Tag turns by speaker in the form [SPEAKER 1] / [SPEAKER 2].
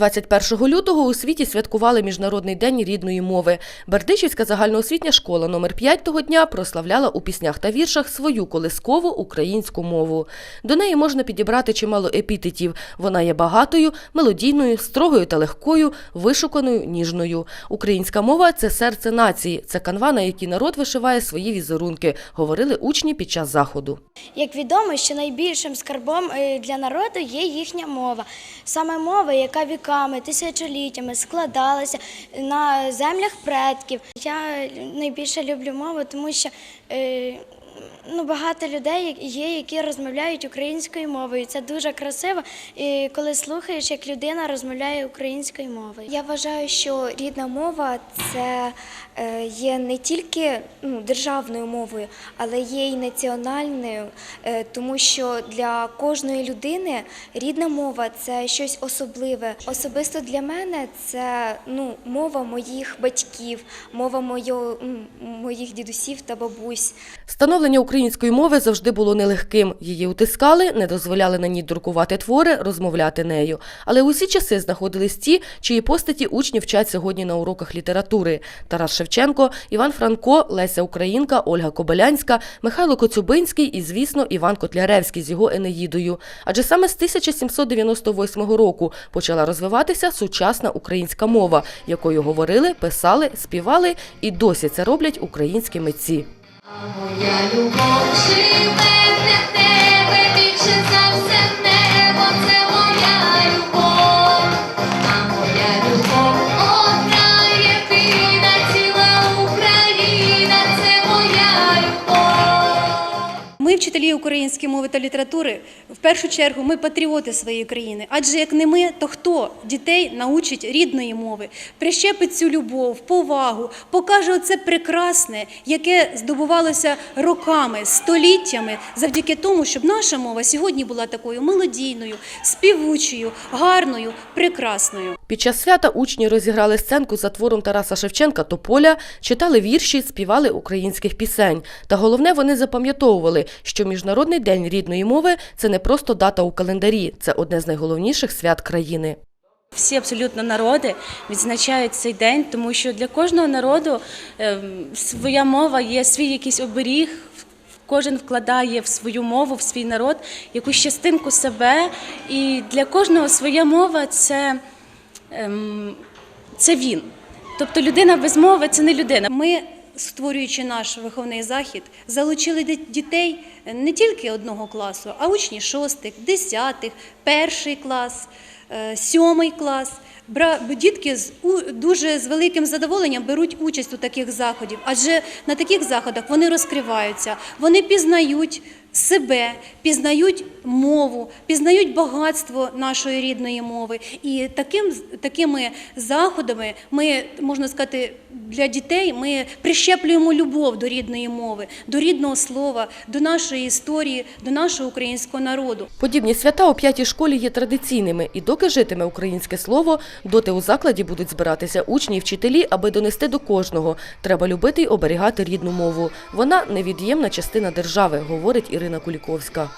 [SPEAKER 1] 21 лютого у світі святкували Міжнародний день рідної мови. Бердичівська загальноосвітня школа номер 5 того дня прославляла у піснях та віршах свою колискову українську мову. До неї можна підібрати чимало епітетів. Вона є багатою, мелодійною, строгою та легкою, вишуканою, ніжною. Українська мова це серце нації, це канва, на якій народ вишиває свої візерунки, говорили учні під час заходу.
[SPEAKER 2] Як відомо, що найбільшим скарбом е, для народу є їхня мова. Саме мова, яка віками, тисячоліттями складалася на землях предків. Я найбільше люблю мову, тому що е, ну, багато людей є, які розмовляють українською мовою. Це дуже красиво, і коли слухаєш, як людина розмовляє українською мовою.
[SPEAKER 3] Я вважаю, що рідна мова це е, є не тільки ну, державною мовою, але є і національною, е, тому що для кожної людини рідна мова це щось особливе. Особисто для мене це ну, мова моїх батьків, мова моїх дідусів та бабусь.
[SPEAKER 1] Становлення української мови завжди було нелегким. Її утискали, не дозволяли на ній друкувати твори, розмовляти нею. Але усі часи знаходились ті, чиї постаті учні вчать сьогодні на уроках літератури: Тарас Шевченко, Іван Франко, Леся Українка, Ольга Кобилянська, Михайло Коцюбинський і, звісно, Іван Котляревський з його Енеїдою. Адже саме з 1798 року почала розвиватися сучасна українська мова, якою говорили, писали, співали і досі це роблять українські митці.
[SPEAKER 4] Моя любов живе
[SPEAKER 5] вчителі української мови та літератури, в першу чергу ми патріоти своєї країни. Адже як не ми, то хто дітей научить рідної мови, прищепить цю любов, повагу, покаже оце прекрасне, яке здобувалося роками, століттями, завдяки тому, щоб наша мова сьогодні була такою мелодійною, співучою, гарною, прекрасною.
[SPEAKER 1] Під час свята учні розіграли сценку за твором Тараса Шевченка Тополя, читали вірші, співали українських пісень. Та головне, вони запам'ятовували, що Міжнародний день рідної мови це не просто дата у календарі, це одне з найголовніших свят країни.
[SPEAKER 6] Всі абсолютно народи відзначають цей день, тому що для кожного народу ем, своя мова є свій якийсь оберіг. Кожен вкладає в свою мову, в свій народ якусь частинку себе. І для кожного своя мова це, ем, це він. Тобто людина без мови це не людина.
[SPEAKER 5] Ми, створюючи наш виховний захід, залучили дітей не тільки одного класу, а учні шостих, десятих, перший клас, е, сьомий клас. Дітки з дуже з великим задоволенням беруть участь у таких заходів, адже на таких заходах вони розкриваються, вони пізнають себе, пізнають мову, пізнають багатство нашої рідної мови. І таким, такими заходами ми, можна сказати, для дітей ми прищеплюємо любов до рідної мови, до рідного слова, до нашої історії, до нашого українського народу.
[SPEAKER 1] Подібні свята у п'ятій школі є традиційними, і доки житиме українське слово, доти у закладі будуть збиратися учні і вчителі, аби донести до кожного. Треба любити й оберігати рідну мову. Вона невід'ємна частина держави, говорить Ірина Куліковська.